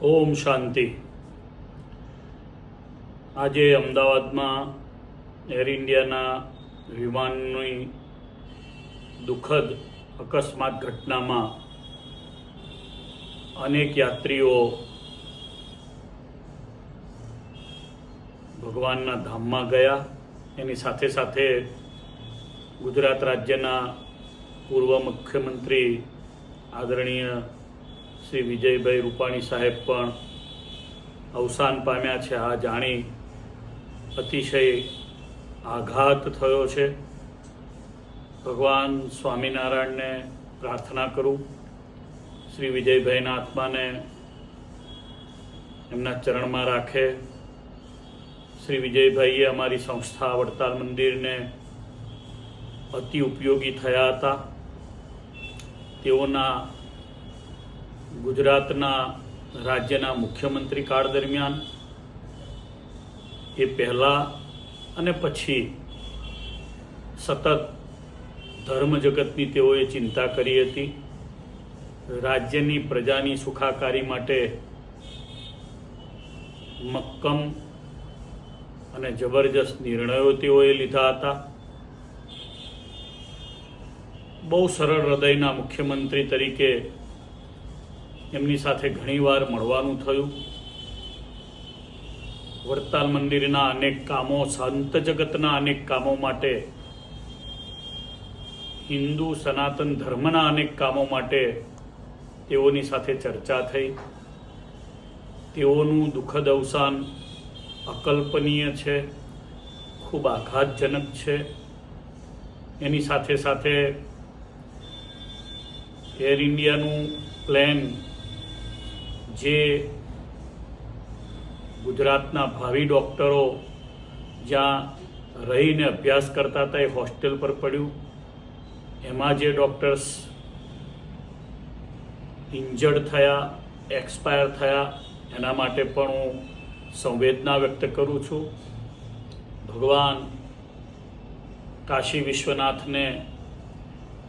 ઓમ શાંતિ. આજે અમદાવાદમાં એર ઇન્ડિયાના વિમાનની દુઃખદ અકસ્માત ઘટનામાં અનેક યાત્રીઓ ભગવાનના ધામમાં ગયા. એની સાથે સાથે ગુજરાત રાજ્યના પૂર્વ મુખ્યમંત્રી, આદરણીય શ્રી વિજયભાઈ રૂપાણી સાહેબ પણ અવસાન પામ્યા છે. આ જાણી અતિશય આઘાત થયો છે. ભગવાન સ્વામિનારાયણને પ્રાર્થના કરું. શ્રી વિજયભાઈના આત્માને એમના ચરણમાં રાખે. શ્રી વિજયભાઈએ અમારી સંસ્થા વડતાલ મંદિરને અતિ ઉપયોગી થયા હતા. તેઓના ગુજરાતના રાજ્યના મુખ્યમંત્રી કાળ દરમિયાન એ પહેલાં અને પછી સતત ધર્મ જગતની તેઓએ ચિંતા કરી હતી. રાજ્યની પ્રજાની સુખાકારી માટે મક્કમ અને જબરજસ્ત નિર્ણયો તેઓએ લીધા હતા. બહુ સરળ હૃદયના મુખ્યમંત્રી તરીકે એમની સાથે ઘણીવાર મળવાનું થયું. વડતાલ મંદિરના અનેક કામો સંત જગતના અનેક કામો માટે, હિન્દુ સનાતન ધર્મના અનેક કામો માટે તેઓની સાથે ચર્ચા થઈ. તેઓનું દુઃખદ અવસાન અકલ્પનીય છે, ખૂબ આઘાતજનક છે. એની સાથે સાથે એર ઇન્ડિયાનું પ્લેન જે ગુજરાતના ભાવિ ડૉક્ટરો જ્યાં રહીને અભ્યાસ કરતા હતા એ હોસ્ટેલ પર પડ્યું. એમાં જે ડૉક્ટર્સ ઇન્જર્ડ થયા, એક્સપાયર થયા, એના માટે પણ હું સંવેદના વ્યક્ત કરું છું. ભગવાન કાશી વિશ્વનાથને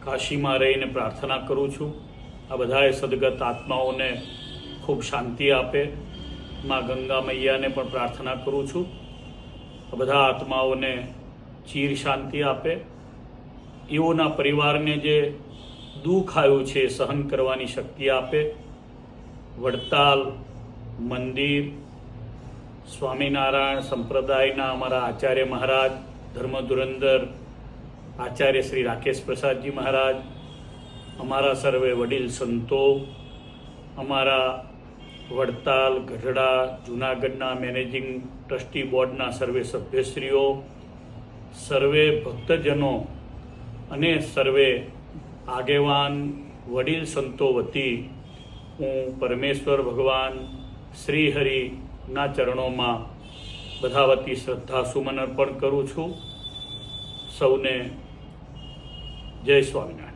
કાશીમાં રહીને પ્રાર્થના કરું છું. આ બધાએ સદગત આત્માઓને ખૂબ શાંતિ આપે. માં ગંગા મૈયાને પણ પ્રાર્થના કરું છું. બધા આત્માઓને ચીર શાંતિ આપે. એઓના પરિવારને જે દુઃખ આવ્યું છે સહન કરવાની શક્તિ આપે. વડતાલ, મંદિર, સ્વામિનારાયણ સંપ્રદાયના અમારા આચાર્ય મહારાજ ધર્મધુરંદર આચાર્ય શ્રી રાકેશ પ્રસાદજી મહારાજ, અમારા સર્વે વડીલ સંતો, અમારા વડતાલ, ગઢડા, જૂનાગઢના મેનેજિંગ ટ્રસ્ટી બોર્ડના સર્વે સભ્યશ્રીઓ, સર્વે ભક્તજનો અને સર્વે આગેવાન, વડીલ સંતો વતી હું પરમેશ્વર ભગવાન શ્રી હરિના ચરણોમાં બધા વતી શ્રદ્ધા સુમન અર્પણ કરું છું. સૌને જય સ્વામિનારાયણ.